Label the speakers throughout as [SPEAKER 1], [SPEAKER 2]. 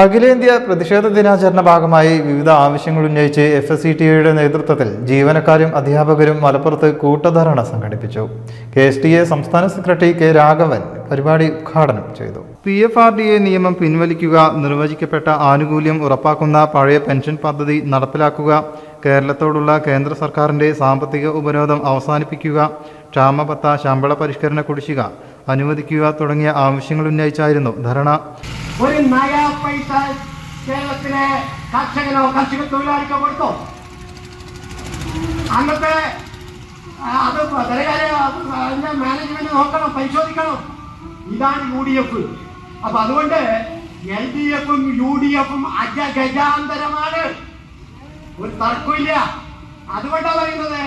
[SPEAKER 1] അഖിലേന്ത്യാ പ്രതിഷേധ ദിനാചരണ ഭാഗമായി വിവിധ ആവശ്യങ്ങൾ ഉന്നയിച്ച് എഫ് എസ് ടി നേതൃത്വത്തിൽ ജീവനക്കാരും അധ്യാപകരും മലപ്പുറത്ത് കൂട്ടധാരണ സംഘടിപ്പിച്ചു. കെ എസ് ടി എ സംസ്ഥാന സെക്രട്ടറി കെ രാഘവൻ പരിപാടി ഉദ്ഘാടനം ചെയ്തു. P F R D A നിയമം പിൻവലിക്കുക നിർവചിക്കപ്പെട്ട ആനുകൂല്യം ഉറപ്പാക്കുന്ന പഴയ പെൻഷൻ പദ്ധതി നടപ്പിലാക്കുക കേരളത്തോടുള്ള കേന്ദ്ര സർക്കാരിന്റെ സാമ്പത്തിക ഉപരോധം അവസാനിപ്പിക്കുക ക്ഷാമബത്ത ശമ്പള പരിഷ്കരണ കുടിശ്ശിക അനുവദിക്കുക തുടങ്ങിയ ആവശ്യങ്ങൾ ഉന്നയിച്ചായിരുന്നു ധരണ
[SPEAKER 2] ഒരു നയ പൈസ കേരളത്തിലെ കർഷകനോ കർഷക തൊഴിലാളിക്കോ കൊടുത്തോ? അന്നത്തെ അത് ധനകാര്യ അതിന്റെ മാനേജ്മെന്റ് നോക്കണം പരിശോധിക്കണം. ഇതാണ് യു ഡി എഫ്. അപ്പൊ അതുകൊണ്ട് എൽ ഡി എഫും യു ഡി എഫും അജ ഗജാന്തരമാണ് ഒരു തർക്കമില്ല അതുകൊണ്ടാ പറയുന്നത്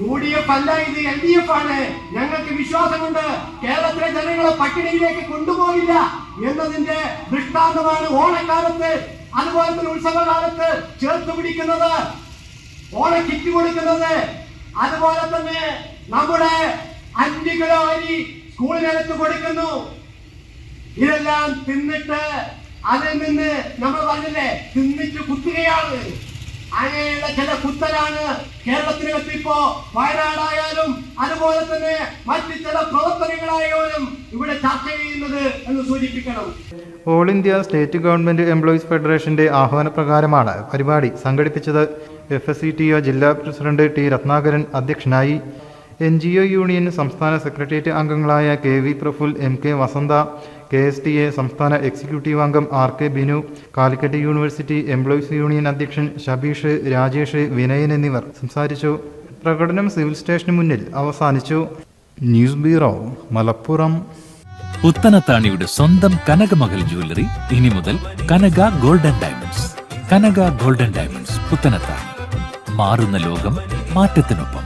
[SPEAKER 2] യു ഡി എഫ് അല്ല ഇത് എൽ ഡി എഫ് ആണ്. ഞങ്ങൾക്ക് വിശ്വാസമുണ്ട്. കേരളത്തിലെ ജനങ്ങളെ പട്ടിണിയിലേക്ക് കൊണ്ടുപോകില്ല എന്നതിന്റെ ദൃഷ്ടാന്തമാണ് ഓണക്കാലത്ത് അതുപോലെ തന്നെ ഉത്സവകാലത്ത് ചേർത്ത് പിടിക്കുന്നത് ഓണ കിറ്റ് കൊടുക്കുന്നത്. അതുപോലെ തന്നെ നമ്മുടെ അഞ്ച് കിലോ അരി സ്കൂളിനകത്ത് കൊടുക്കുന്നു. ഇതെല്ലാം തിന്നിട്ട് അതിൽ നിന്ന് നമ്മൾ പറഞ്ഞില്ലേ തിന്നിട്ട് കുത്തുകയാണ്. അങ്ങനെയുള്ള ചില കുത്തലാണ് കേരളത്തിനകത്ത് ഇപ്പോ വയനാടായാലും അതുപോലെ തന്നെ മറ്റ് ചില പ്രവർത്തനങ്ങളായാലും ഇവിടെ ചർച്ച ചെയ്യുന്നത് എന്ന് സൂചിപ്പിക്കണം.
[SPEAKER 1] All India state government employees ഫെഡറേഷന്റെ ആഹ്വാനപ്രകാരമാണ് പരിപാടി സംഘടിപ്പിച്ചത്. F S C T O ജില്ലാ പ്രസിഡന്റ് ടി രത്നാകരൻ അധ്യക്ഷനായി. എൻ ജി ഒ യൂണിയൻ സംസ്ഥാന സെക്രട്ടേറിയറ്റ് അംഗങ്ങളായ K V Praful M K Vasantha K S T A സംസ്ഥാന എക്സിക്യൂട്ടീവ് അംഗം R K Binu Calicut university employees union അധ്യക്ഷൻ ഷബീഷ് രാജേഷ് വിനയൻ എന്നിവർ സംസാരിച്ചു. പ്രകടനം സിവിൽ സ്റ്റേഷന് മുന്നിൽ അവസാനിച്ചു. News bureau Malappuram.
[SPEAKER 3] പുത്തനത്താണിയുടെ സ്വന്തം കനകമകൽ ജ്വല്ലറി ഇനി മുതൽ Kanaka golden diamonds. Kanaka golden diamonds Puthanathani മാറുന്ന ലോകം മാറ്റത്തിനൊപ്പം.